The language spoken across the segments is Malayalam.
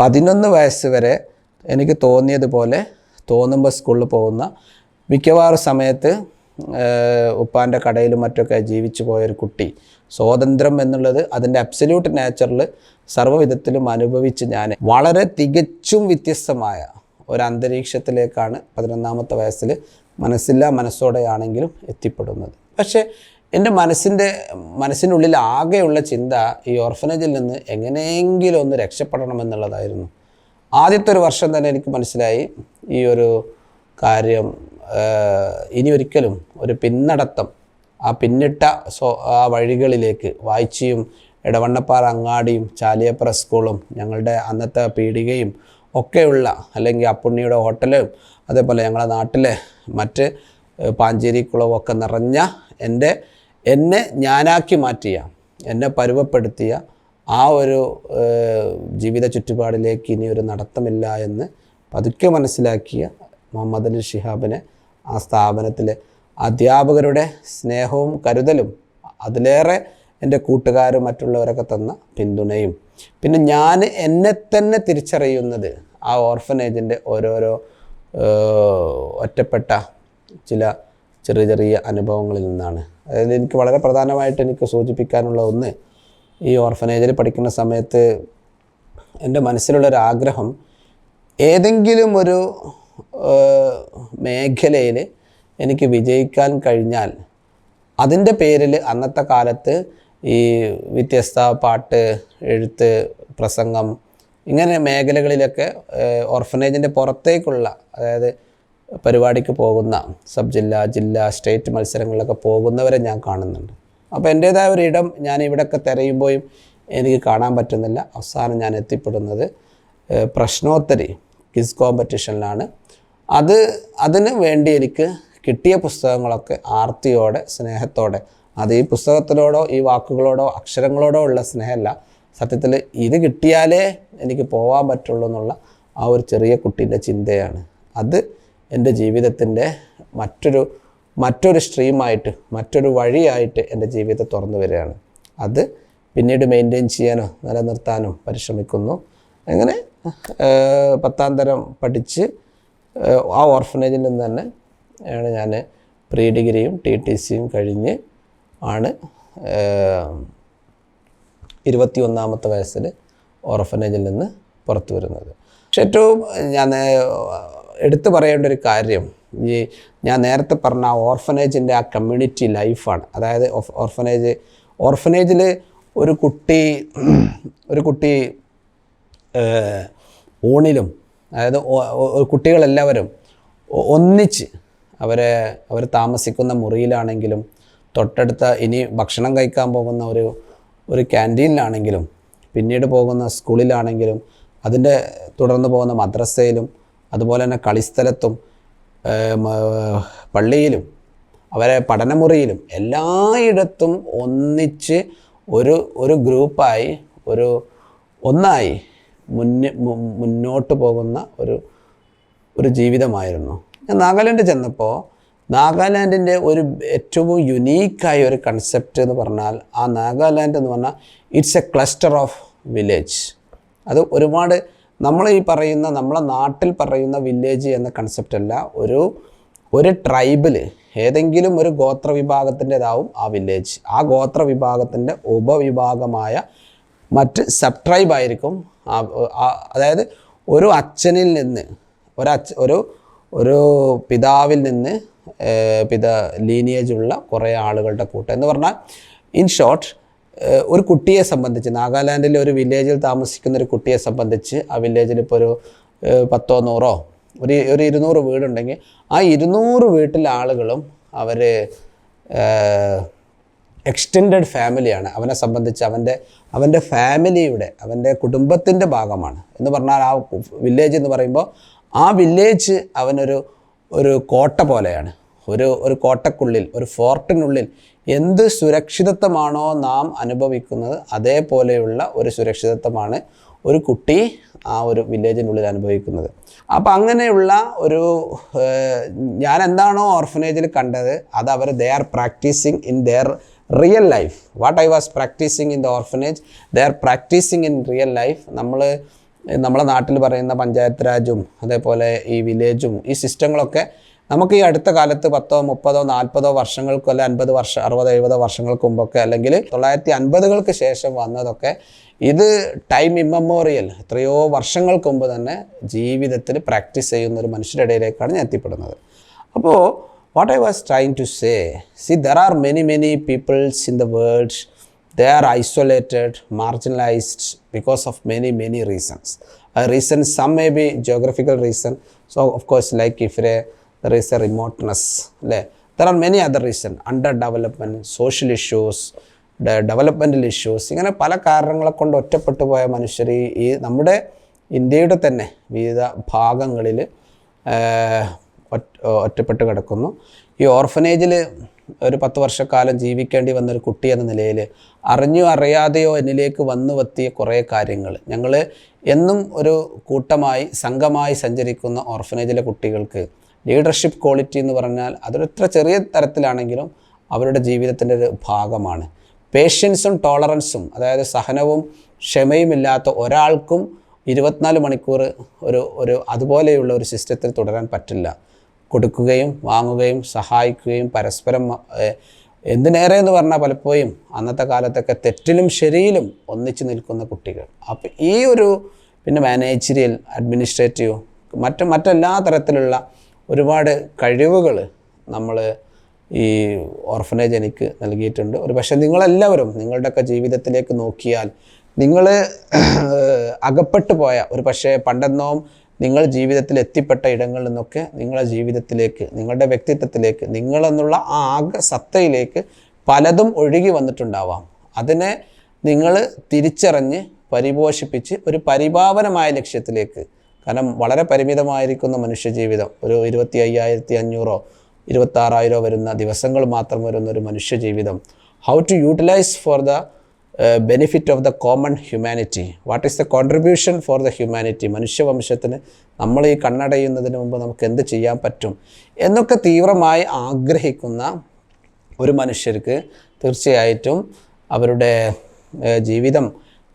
പതിനൊന്ന് വയസ്സ് വരെ എനിക്ക് തോന്നിയതുപോലെ തോന്നുമ്പോൾ സ്കൂളിൽ പോകുന്ന മിക്കവാറും സമയത്ത് ഉപ്പാന്റെ കടയിലും മറ്റൊക്കെ ജീവിച്ചു പോയൊരു കുട്ടി. സ്വാതന്ത്ര്യം എന്നുള്ളത് അതിന്റെ അബ്സല്യൂട്ട് നാച്ചുറൽ സർവവിധത്തിലും അനുഭവിച്ച് ഞാൻ വളരെ തികച്ചും വ്യത്യസ്തമായ ഒരു അന്തരീക്ഷത്തിലേക്കാണ് പതിനൊന്നാമത്തെ വയസ്സിൽ മനസ്സില്ല മനസ്സോടെയാണെങ്കിലും എത്തിപ്പെടുന്നത്. പക്ഷേ എന്റെ മനസ്സിന്റെ മനസ്സിനുള്ളിൽ ആകെയുള്ള ചിന്ത ഈ ഓർഫനേജിൽ നിന്ന് എങ്ങനെയെങ്കിലും ഒന്ന് രക്ഷപ്പെടണം എന്നുള്ളതായിരുന്നു ആദ്യത്തെ ഒരു വർഷം തന്നെ എനിക്ക് മനസ്സിലായി ഈ ഒരു കാര്യം ഇനി ഒരിക്കലും ഒരു പിന്നടത്തം ആ പിന്നിട്ട സോ ആ വഴികളിലേക്ക് വായിച്ചിയും ഇടവണ്ണപ്പാറ അങ്ങാടിയും ചാലിയപ്പുറ സ്കൂളും ഞങ്ങളുടെ അന്നത്തെ പീടികയും ഒക്കെയുള്ള അല്ലെങ്കിൽ അപ്പുണ്ണിയുടെ ഹോട്ടലും അതേപോലെ ഞങ്ങളുടെ നാട്ടിലെ മറ്റ് പാഞ്ചേരി കുളവും ഒക്കെ നിറഞ്ഞ എന്റെ എന്നെ ഞാനാക്കി മാറ്റിയ എന്നെ പരുവപ്പെടുത്തിയ ആ ഒരു ജീവിത ചുറ്റുപാടിലേക്ക് ഇനി ഒരു നടത്തമില്ല എന്ന് പതുക്കെ മനസ്സിലാക്കിയ മുഹമ്മദ് അലി ഷിഹാബിനെ ആ സ്ഥാപനത്തിലെ അധ്യാപകരുടെ സ്നേഹവും കരുതലും അതിലേറെ എന്റെ കൂട്ടുകാരും മറ്റുള്ളവരൊക്കെ തന്ന പിന്തുണയും. പിന്നെ ഞാൻ എന്നെ തന്നെ തിരിച്ചറിയുന്നത് ആ ഓർഫനേജിന്റെ ഓരോരോ ഒറ്റപ്പെട്ട ചില ചെറിയ ചെറിയ അനുഭവങ്ങളിൽ നിന്നാണ്. എനിക്ക് വളരെ പ്രധാനമായിട്ട് എനിക്ക് സൂചിപ്പിക്കാനുള്ള ഒന്ന് ഈ ഓർഫനേജിൽ പഠിക്കുന്ന സമയത്ത് എന്റെ മനസ്സിലുള്ളൊരു ആഗ്രഹം ഏതെങ്കിലും ഒരു മേഖലയിൽ എനിക്ക് വിജയിക്കാൻ കഴിഞ്ഞാൽ അതിന്റെ പേരിൽ അന്നത്തെ കാലത്ത് ഈ വ്യത്യസ്ത പാട്ട് എഴുത്ത് പ്രസംഗം ഇങ്ങനെ മേഖലകളിലൊക്കെ ഓർഫനേജിന്റെ പുറത്തേക്കുള്ള അതായത് പരിപാടിക്ക് പോകുന്ന സബ് ജില്ല ജില്ല സ്റ്റേറ്റ് മത്സരങ്ങളിലൊക്കെ പോകുന്നവരെ ഞാൻ കാണുന്നുണ്ട്. അപ്പോൾ എന്റേതായ ഒരു ഇടം ഞാൻ ഇവിടെയൊക്കെ തിരയുമ്പോഴും എനിക്ക് കാണാൻ പറ്റുന്നില്ല. അവസാനം ഞാൻ എത്തിപ്പെടുന്നത് പ്രശ്നോത്തരി ക്വിസ് കോമ്പറ്റീഷനിലാണ്. അത് അതിന് വേണ്ടി എനിക്ക് കിട്ടിയ പുസ്തകങ്ങളൊക്കെ ആർത്തിയോടെ സ്നേഹത്തോടെ അത് ഈ പുസ്തകത്തിലോടോ ഈ വാക്കുകളോടോ അക്ഷരങ്ങളോടോ ഉള്ള സ്നേഹമല്ല. സത്യത്തിൽ ഇത് കിട്ടിയാലേ എനിക്ക് പോകാൻ പറ്റുള്ളൂ എന്നുള്ള ആ ഒരു ചെറിയ കുട്ടീന്റെ ചിന്തയാണ്. അത് എന്റെ ജീവിതത്തിന്റെ മറ്റൊരു മറ്റൊരു സ്ട്രീമായിട്ട് മറ്റൊരു വഴിയായിട്ട് എന്റെ ജീവിതത്തെ തുറന്നു വരികയാണ്. അത് പിന്നീട് മെയിന്റെയിൻ ചെയ്യാനോ നിലനിർത്താനോ പരിശ്രമിക്കുന്നു. അങ്ങനെ പത്താം തരം പഠിച്ച് ആ ഓർഫനേജിൽ നിന്ന് തന്നെ ആണ് ഞാൻ പ്രീ ഡിഗ്രിയും ടി ടി സിയും കഴിഞ്ഞ് ആണ് ഇരുപത്തി ഒന്നാമത്തെ വയസ്സിൽ ഓർഫനേജിൽ നിന്ന് പുറത്തു വരുന്നത്. പക്ഷെ ഏറ്റവും ഞാൻ എടുത്തു പറയേണ്ട ഒരു കാര്യം ഈ ഞാൻ നേരത്തെ പറഞ്ഞ ആ ഓർഫനേജിന്റെ ആ കമ്മ്യൂണിറ്റി ലൈഫാണ് അതായത് ഓർഫനേജ് ഓർഫനേജിൽ ഒരു കുട്ടി ഒരു കുട്ടി ഊണിലും അതായത് കുട്ടികളെല്ലാവരും ഒന്നിച്ച് അവരെ അവർ താമസിക്കുന്ന മുറിയിലാണെങ്കിലും തൊട്ടടുത്ത ഇനി ഭക്ഷണം കഴിക്കാൻ പോകുന്ന ഒരു ഒരു ക്യാന്റീനിലാണെങ്കിലും പിന്നീട് പോകുന്ന സ്കൂളിലാണെങ്കിലും അതിന്റെ തുടർന്ന് പോകുന്ന മദ്രസയിലും അതുപോലെ തന്നെ കളിസ്ഥലത്തും പള്ളിയിലും അവരെ പഠനമുറിയിലും എല്ലായിടത്തും ഒന്നിച്ച് ഒരു ഒരു ഗ്രൂപ്പായി ഒരു ഒന്നായി മുന്നേ മുന്നോട്ട് പോകുന്ന ഒരു ഒരു ജീവിതമായിരുന്നു. ഞാൻ നാഗാലാൻഡ് ചെന്നപ്പോൾ നാഗാലാൻഡിന്റെ ഒരു ഏറ്റവും യുനീക്കായ ഒരു കൺസെപ്റ്റ് എന്ന് പറഞ്ഞാൽ ആ നാഗാലാൻഡ് എന്ന് പറഞ്ഞാൽ it's a cluster of village അത് ഒരുപാട് നമ്മൾ ഈ പറയുന്ന നമ്മളെ നാട്ടിൽ പറയുന്ന വില്ലേജ് എന്ന കൺസെപ്റ്റ് അല്ല. ഒരു ഒരു ട്രൈബിൽ ഏതെങ്കിലും ഒരു ഗോത്ര വിഭാഗത്തിന്റെതാവും ആ വില്ലേജ് ആ ഗോത്ര വിഭാഗത്തിന്റെ ഉപവിഭാഗമായ മറ്റ് സബ് ട്രൈബ് ആയിരിക്കും അതായത് ഒരു അച്ഛനിൽ നിന്ന് ഒരച്ഛ ഒരു ഒരു പിതാവിൽ നിന്ന് പിത പിതാ ലീനിയേജ് ഉള്ള കുറേ ആളുകളുടെ കൂട്ടം. എന്ന് പറഞ്ഞാൽ ഇൻ ഷോർട്ട് ഒരു കുട്ടിയെ സംബന്ധിച്ച് നാഗാലാൻഡിലെ ഒരു വില്ലേജിൽ താമസിക്കുന്ന ഒരു കുട്ടിയെ സംബന്ധിച്ച് ആ വില്ലേജിൽ ഇപ്പോൾ ഒരു പത്തോ നൂറോ ഒരു ഒരു ഇരുന്നൂറ് വീടുണ്ടെങ്കിൽ ആ ഇരുന്നൂറ് വീട്ടിലെ ആളുകളും അവർ എക്സ്റ്റെൻഡഡ് ഫാമിലിയാണ് അവനെ സംബന്ധിച്ച് അവന്റെ അവന്റെ ഫാമിലിയുടെ അവന്റെ കുടുംബത്തിന്റെ ഭാഗമാണ്. എന്ന് പറഞ്ഞാൽ ആ വില്ലേജ് എന്ന് പറയുമ്പോൾ ആ വില്ലേജ് അവനൊരു ഒരു കോട്ട പോലെയാണ്. ഒരു ഒരു കോട്ടക്കുള്ളിൽ ഒരു ഫോർട്ടിനുള്ളിൽ എന്ത് സുരക്ഷിതത്വമാണോ നാം അനുഭവിക്കുന്നത് അതേപോലെയുള്ള ഒരു സുരക്ഷിതത്വമാണ് ഒരു കുട്ടി ആ ഒരു വില്ലേജിനുള്ളിൽ അനുഭവിക്കുന്നത്. അപ്പോൾ അങ്ങനെയുള്ള ഒരു ഞാൻ എന്താണോ ഓർഫനേജിൽ കണ്ടത് അത് അവർ they are practising in their real life what I was practising in the orphanage they are practising in real life നമ്മൾ നമ്മളെ നാട്ടിൽ പറയുന്ന പഞ്ചായത്ത് രാജും അതേപോലെ ഈ വില്ലേജും ഈ സിസ്റ്റങ്ങളൊക്കെ നമുക്ക് ഈ അടുത്ത കാലത്ത് പത്തോ മുപ്പതോ നാൽപ്പതോ വർഷങ്ങൾക്കോ അല്ലെ അൻപത് വർഷം അറുപതോ എഴുപതോ വർഷങ്ങൾക്ക് മുമ്പൊക്കെ അല്ലെങ്കിൽ തൊള്ളായിരത്തി അൻപതുകൾക്ക് ശേഷം വന്നതൊക്കെ ഇത് ടൈം ഇമ്മമോറിയൽ എത്രയോ വർഷങ്ങൾക്ക് മുമ്പ് തന്നെ ജീവിതത്തിൽ പ്രാക്ടീസ് ചെയ്യുന്ന ഒരു മനുഷ്യരുടെ ഇടയിലേക്കാണ് ഞാൻ എത്തിപ്പെടുന്നത്. അപ്പോൾ what I was trying to say see there are many many peoples in the world they are isolated marginalised because of many many reasons reason some may be geographical reason so of course like if if there is a remoteness, le- there are many other reasons. Underdevelopment, social issues, de- developmental issues. ഇങ്ങനെ പല കാരണങ്ങളെ കൊണ്ട് ഒറ്റപ്പെട്ടു പോയ മനുഷ്യർ ഈ- നമ്മുടെ ഇന്ത്യയുടെ തന്നെ വിവിധ ഭാഗങ്ങളിൽ ഒറ്റപ്പെട്ട് കിടക്കുന്നു ഈ ഓർഫനേജിൽ ഒരു പത്ത് വർഷക്കാലം ജീവിക്കേണ്ടി വന്നൊരു കുട്ടി എന്ന നിലയിൽ അറിഞ്ഞോ അറിയാതെയോ എന്നിലേക്ക് വന്നു വത്തിയ കുറേ കാര്യങ്ങൾ ഞങ്ങൾ എന്നും ഒരു കൂട്ടമായി സംഘമായി സഞ്ചരിക്കുന്ന ഓർഫനേജിലെ കുട്ടികൾക്ക് ലീഡർഷിപ്പ് ക്വാളിറ്റി എന്ന് പറഞ്ഞാൽ അതൊരുത്ര ചെറിയ തരത്തിലാണെങ്കിലും അവരുടെ ജീവിതത്തിന്റെ ഒരു ഭാഗമാണ്. പേഷ്യൻസും ടോളറൻസും അതായത് സഹനവും ക്ഷമയും ഇല്ലാത്ത ഒരാൾക്കും ഇരുപത്തിനാല് മണിക്കൂർ ഒരു ഒരു അതുപോലെയുള്ള ഒരു സിസ്റ്റത്തിൽ തുടരാൻ പറ്റില്ല. കൊടുക്കുകയും വാങ്ങുകയും സഹായിക്കുകയും പരസ്പരം എന്തിനേറെ എന്ന് പറഞ്ഞാൽ പലപ്പോഴും അന്നത്തെ കാലത്തൊക്കെ തെറ്റിലും ശരിയിലും ഒന്നിച്ചു നിൽക്കുന്ന കുട്ടികൾ. അപ്പോൾ ഈ ഒരു പിന്നെ മാനേജറിയൽ അഡ്മിനിസ്ട്രേറ്റീവ് മറ്റ് മറ്റെല്ലാ തരത്തിലുള്ള ഒരുപാട് കഴിവുകൾ നമ്മൾ ഈ ഓർഫനേജ് എനിക്ക് നൽകിയിട്ടുണ്ട്. ഒരു പക്ഷേ നിങ്ങളെല്ലാവരും നിങ്ങളുടെയൊക്കെ ജീവിതത്തിലേക്ക് നോക്കിയാൽ നിങ്ങൾ അകപ്പെട്ടു പോയ ഒരു പക്ഷേ പണ്ടെന്നോ നിങ്ങൾ ജീവിതത്തിൽ എത്തിപ്പെട്ട ഇടങ്ങളിൽ നിന്നൊക്കെ നിങ്ങളുടെ ജീവിതത്തിലേക്ക് നിങ്ങളുടെ വ്യക്തിത്വത്തിലേക്ക് നിങ്ങളെന്നുള്ള ആ ആകെ സത്തയിലേക്ക് പലതും ഒഴുകി വന്നിട്ടുണ്ടാവാം. അതിനെ നിങ്ങൾ തിരിച്ചറിഞ്ഞ് പരിപോഷിപ്പിച്ച് ഒരു പരിഭാവനമായ ലക്ഷ്യത്തിലേക്ക് കാരണം വളരെ പരിമിതമായിരിക്കുന്ന മനുഷ്യജീവിതം. ഒരു ഇരുപത്തി അയ്യായിരത്തി അഞ്ഞൂറോ ഇരുപത്താറായിരോ വരുന്ന ദിവസങ്ങൾ മാത്രം വരുന്ന ഒരു മനുഷ്യജീവിതം. How to utilise for the benefit of the common humanity what is the contribution for the humanity മനുഷ്യവംശത്തിന് നമ്മൾ ഈ കണ്ണടയുന്നതിന് മുമ്പ് നമുക്ക് എന്ത് ചെയ്യാൻ പറ്റും? എന്നൊക്കെ തീവ്രമായി ആഗ്രഹിക്കുന്ന ഒരു മനുഷ്യർക്ക് തീർച്ചയായിട്ടും അവരുടെ ജീവിതം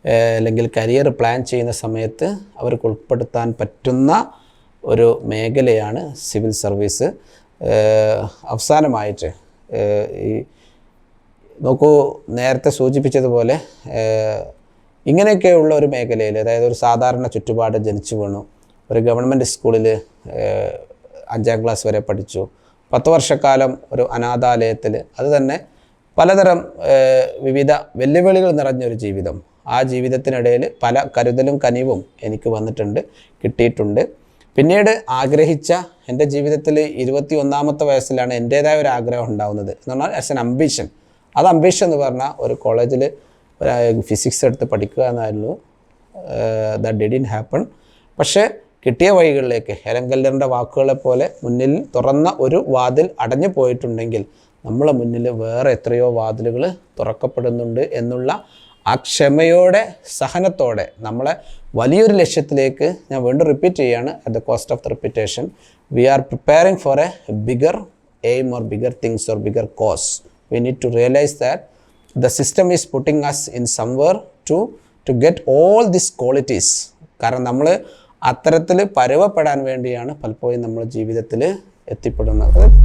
അല്ലെങ്കിൽ കരിയർ പ്ലാൻ ചെയ്യുന്ന സമയത്ത് അവർക്ക് ഉൾപ്പെടുത്താൻ പറ്റുന്ന ഒരു മേഖലയാണ് സിവിൽ സർവീസ്. അവസാനമായിട്ട് ഈ നോക്കൂ നേരത്തെ സൂചിപ്പിച്ചതുപോലെ ഇങ്ങനെയൊക്കെയുള്ള ഒരു മേഖലയിൽ അതായത് ഒരു സാധാരണ ചുറ്റുപാട് ജനിച്ചു വീണു ഒരു ഗവൺമെന്റ് സ്കൂളിൽ അഞ്ചാം ക്ലാസ് വരെ പഠിച്ചു പത്ത് വർഷക്കാലം ഒരു അനാഥാലയത്തിൽ അത് തന്നെ പലതരം വിവിധ വെല്ലുവിളികൾ നിറഞ്ഞൊരു ജീവിതം. ആ ജീവിതത്തിനിടയിൽ പല കരുതലും കനിവും എനിക്ക് വന്നിട്ടുണ്ട് കിട്ടിയിട്ടുണ്ട്. പിന്നീട് ആഗ്രഹിച്ച എന്റെ ജീവിതത്തിൽ ഇരുപത്തി ഒന്നാമത്തെ വയസ്സിലാണ് എന്റേതായ ഒരു ആഗ്രഹം ഉണ്ടാവുന്നത് എന്ന് പറഞ്ഞാൽ ആസ് എൻ അംബിഷൻ അത് അംബിഷൻ എന്ന് പറഞ്ഞാൽ ഒരു കോളേജിൽ ഫിസിക്സ് എടുത്ത് പഠിക്കുക എന്നായിരുന്നു ദാറ്റ് ഡിഡിൻ ഹാപ്പൺ പക്ഷേ കിട്ടിയ വഴികളിലേക്ക് ഹെലൻ വാക്കുകളെ പോലെ മുന്നിൽ തുറന്ന ഒരു വാതിൽ അടഞ്ഞു പോയിട്ടുണ്ടെങ്കിൽ നമ്മളെ മുന്നിൽ വേറെ എത്രയോ വാതിലുകൾ തുറക്കപ്പെടുന്നുണ്ട് എന്നുള്ള ആ ക്ഷമയോടെ സഹനത്തോടെ നമ്മളെ വലിയൊരു ലക്ഷ്യത്തിലേക്ക് ഞാൻ വീണ്ടും റിപ്പീറ്റ് ചെയ്യുകയാണ് at the cost of the repetition we are preparing for a bigger aim or bigger things or bigger cause we need to realise that the system is putting us in somewhere to to get all this qualities കാരണം നമ്മൾ അത്തരത്തിൽ പരുവപ്പെടാൻ വേണ്ടിയാണ് പലപ്പോഴും നമ്മൾ ജീവിതത്തിൽ എത്തിപ്പെടുന്നത്.